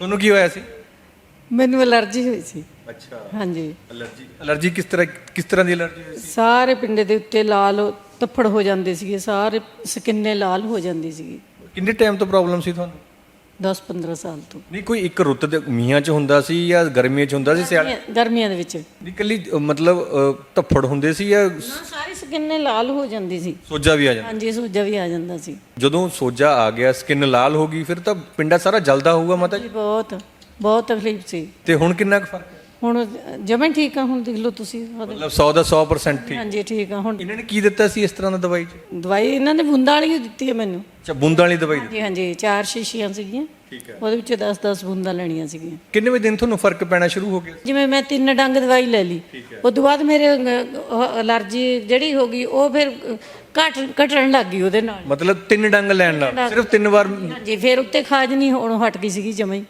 ਤੁਹਾਨੂੰ ਕੀ ਹੋਇਆ ਸੀ? ਮੈਨੂੰ ਅਲਰਜੀ ਹੋਈ ਸੀ। ਅੱਛਾ। ਹਾਂਜੀ। ਅਲਰਜੀ ਅਲਰਜੀ ਕਿਸ ਤਰ੍ਹਾਂ ਕਿਸ ਤਰ੍ਹਾਂ ਦੀ ਅਲਰਜੀ ਹੋਈ ਸੀ? ਸਾਰੇ ਪਿੰਡੇ ਦੇ ਉੱਤੇ ਲਾਲ ਤੱਫੜ ਹੋ ਜਾਂਦੇ ਸੀਗੇ ਸਾਰੇ ਸਕਿੰਨੇ ਲਾਲ ਹੋ ਜਾਂਦੀ ਸੀਗੀ। ਕਿੰਨੇ ਟਾਈਮ ਤੋਂ ਪ੍ਰੋਬਲਮ ਸੀ ਤੁਹਾਨੂੰ? 10-15 ਸਾਲ ਤੋਂ। ਨਹੀਂ ਕੋਈ ਇੱਕ ਰੁੱਤ ਦੇ ਮੀਆਂ 'ਚ ਹੁੰਦਾ ਸੀ ਜਾਂ ਗਰਮੀਆਂ 'ਚ ਹੁੰਦਾ ਸੀ ਸਿਆਲ ਗਰਮੀਆਂ- ਗਰਮੀਆਂ ਦੇ ਵਿੱਚ। ਨਹੀਂ ਕੱਲੀ ਅ, ਮਤਲਬ ਅ, ਧੱਫੜ ਹੁੰਦੇ ਸੀ ਜਾਂ ਨਾ ਸਾਰੀ ਸਕਿੰਨੇ ਲਾਲ ਹੋ ਜਾਂਦੀ ਸੀ। ਸੋਜਾ ਵੀ ਆ ਜਾਂਦਾ। ਹਾਂਜੀ ਸੂਜਾ ਵੀ ਆ ਜਾਂਦਾ ਸੀ। ਜਦੋਂ ਸੋਜਾ ਆ ਗਿਆ ਸਕਿਨ ਲਾਲ ਹੋ ਗਈ ਫਿਰ ਤਾਂ ਪਿੰਡਾ ਸਾਰਾ ਜਲਦਾ ਹੋਊਗਾ ਮਾਤਾ ਜੀ? ਜੀ ਬਹੁਤ ਬਹੁਤ ਤਕਲੀਫ ਸੀ। ਤੇ ਹੁਣ ਕਿੰਨਾ ਕੁ ਫ਼ਰਕ ਹੈ? ਹੁਣ ਜਮਾਂ ਹੀ ਠੀਕ ਆ ਹੁਣ ਦੇਖ ਲਓ ਤੁਸੀਂ ਉਹਦੇ- ਮਤਲਬ 100 ਦਾ 100% ਠੀਕ। ਹਾਂਜੀ ਠੀਕ ਆ ਹੁਣ ਇਹਨਾਂ ਨੇ ਕੀ ਦਿੱਤਾ ਸੀ ਇਸ ਤਰ੍ਹਾਂ ਦਾ ਦਵਾਈ 'ਚ? ਦਵਾਈ ਇਹਨਾਂ ਨੇ ਬੂੰਦਾਂ ਵਾਲੀ ਓ ਦਿੱਤੀ ਹੈ ਮੈਨੂੰ। ਅੱਛਾ ਬੂੰਦਾਂ ਵਾਲੀ ਦਵਾਈ ਦਿੱਤੀ ਹਾਂਜੀ ਹਾਂਜੀ ਚਾਰ ਸ਼ੀਸ਼ੀਆਂ ਸੀਗੀਆਂ। ਠੀਕ ਹੈ ਉਹਦੇ ਵਿੱਚ 10-10 ਬੂੰਦਾਂ ਲੈਣੀਆਂ ਸੀਗੀਆਂ। ਕਿੰਨੇ ਵਜੇ ਦਿਨ ਤੁਹਾਨੂੰ ਫ਼ਰਕ ਪੈਣਾ ਸ਼ੁਰੂ ਹੋ ਗਿਆ? ਜਿਵੇਂ ਮੈਂ ਤਿੰਨ ਡੰਗ ਦਵਾਈ ਲੈ ਲਈ। ਉਸ ਤੋਂ ਬਾਅਦ ਮੇਰੇ ਅਲਰਜੀ ਜਿਹੜੀ ਹੋ ਗਈ ਉਹ ਫਿਰ ਘਟ ਘਟਣ ਲੱਗ ਗਈ ਉਹਦੇ ਨਾਲ। ਮਤਲਬ ਤਿੰਨ ਡੰਗ ਲੈਣ ਨਾਲ ਸਿਰਫ ਤਿੰਨ ਵਾਰ। ਹਾਂਜੀ ਫਿਰ ਉੱਤੇ ਖਾਜ ਨਹੀਂ ਹੋਣੋਂ ਹਟ ਗਈ ਸੀਗੀ ਜਮਾਂ ਹੀ।